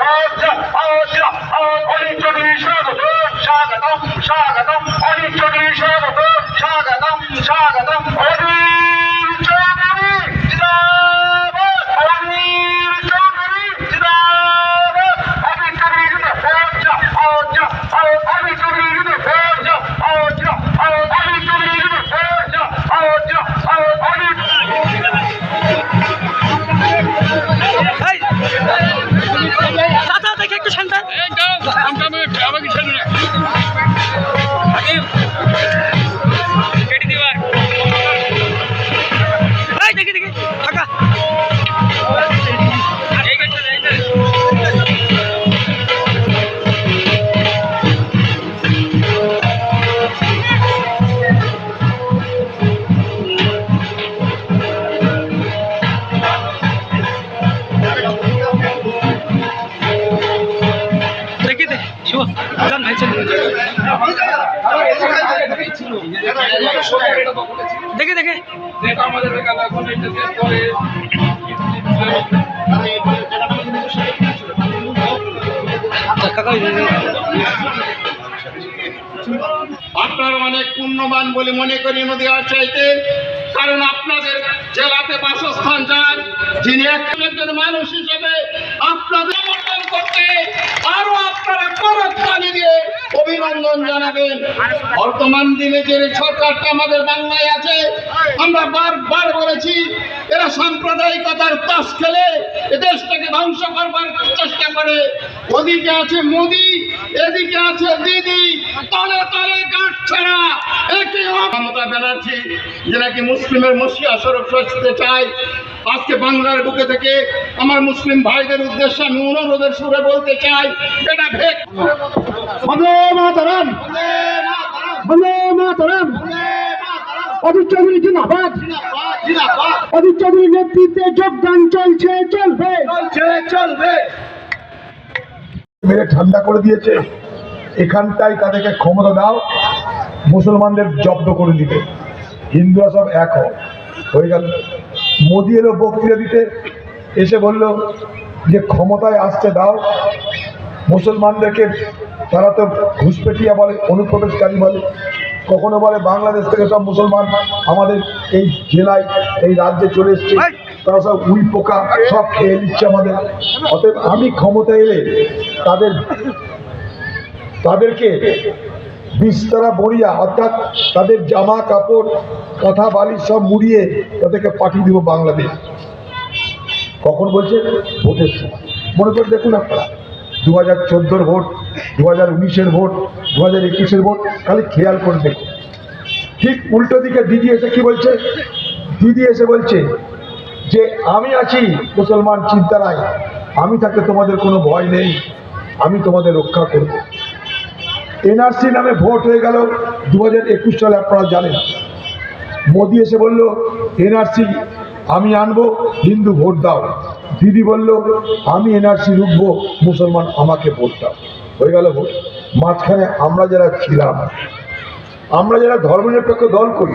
স্বাগতম দেখে দেখে। আপনার অনেক পুণ্যবান বলে মনে করি নদীয়ার চাইতে, কারণ আপনাদের জেলাতে বাসস্থান যান যিনি একজন মানুষ হিসেবে আপনাদের সমর্থন করতে আরও আপনারা করতালি দিয়ে অভিনন্দন জানাবেন। বর্তমান দিনে যে সরকারটা আমাদের বাংলায় আছে, আমরা বারবার বলেছি, এরা সাম্প্রদায়িকতার তাস খেলে দেশটাকে ধ্বংস করবার চেষ্টা করে। ওদিকে আছে মোদি, এদিকে আছে দিদি, তলে তলে গাঁট ছাড়া একই মমতা ব্যানার্জি যে নাকি মুসলিমের মসিয়া স্বরূপ সচতে চায় আজকে বাংলার বুকে থেকে আমার মুসলিম ভাইদের উদ্দেশ্যে আমি অনুরোধের সুরে বলতে চাই এটা ভেক বন্দে মাতারাম। বন্দে মাতারাম। অজিত চৌধুরী জিন্দাবাদ। অজিত চৌধুরীর নেতৃত্বে যোগদান চলছে চলবে। চলবে। মেরে ঠান্ডা করে দিয়েছে। এখানটাই তাদেরকে ক্ষমতা দাও। মুসলমানদের জব্দ করে দিতে। হিন্দুরা সব এক হয়ে গেল। মোদি এলো বক্তৃতা দিতে এসে বলল যে ক্ষমতায় আসতে দাও। মুসলমানদেরকে তারা তো ঘুষপেটিয়া বলে অনুপ্রবেশকারী বলে। কখনো বলে বাংলাদেশ থেকে সব মুসলমান আমাদের এই জেলায় এই রাজ্যে চলে এসছে। তারা সব উই পোকা সব খেয়ে নিচ্ছে আমাদের। অতএব আমি ক্ষমতা এলে তাদের তাদেরকে বিস্তরা বড়িয়া, অর্থাৎ তাদের জামা, কাপড়, কথা বালি সব মুড়িয়ে তাদেরকে পাঠিয়ে দিব বাংলাদেশ। কখন বলছে? ভোটের সময়। মনে করে দেখুন আপনারা দু হাজার চোদ্দোর ভোট দু হাজার উনিশের ভোট দু হাজার একুশের ভোট, খালি খেয়াল করে দেখুন। ঠিক উল্টো দিকে দিদি এসে কি বলছে? দিদি এসে বলছে যে, আমি আছি, মুসলমান চিন্তা নাই। আমি থাকতে তোমাদের কোনো ভয় নেই। আমি তোমাদের রক্ষা করব। এনআরসি নামে ভোট হয়ে গেল দু একুশ সালে, আপনারা জানেন। মোদি এসে বলল, এনআরসি আমি আনব, হিন্দু ভোট দাও। দিদি বলল, আমি এনআরসি রুখবো মুসলমান আমাকে ভোট দাও। হয়ে গেল ভোট। মাঝখানে আমরা যারা ছিলাম, আমরা যারা ধর্মনিরপেক্ষ দল করি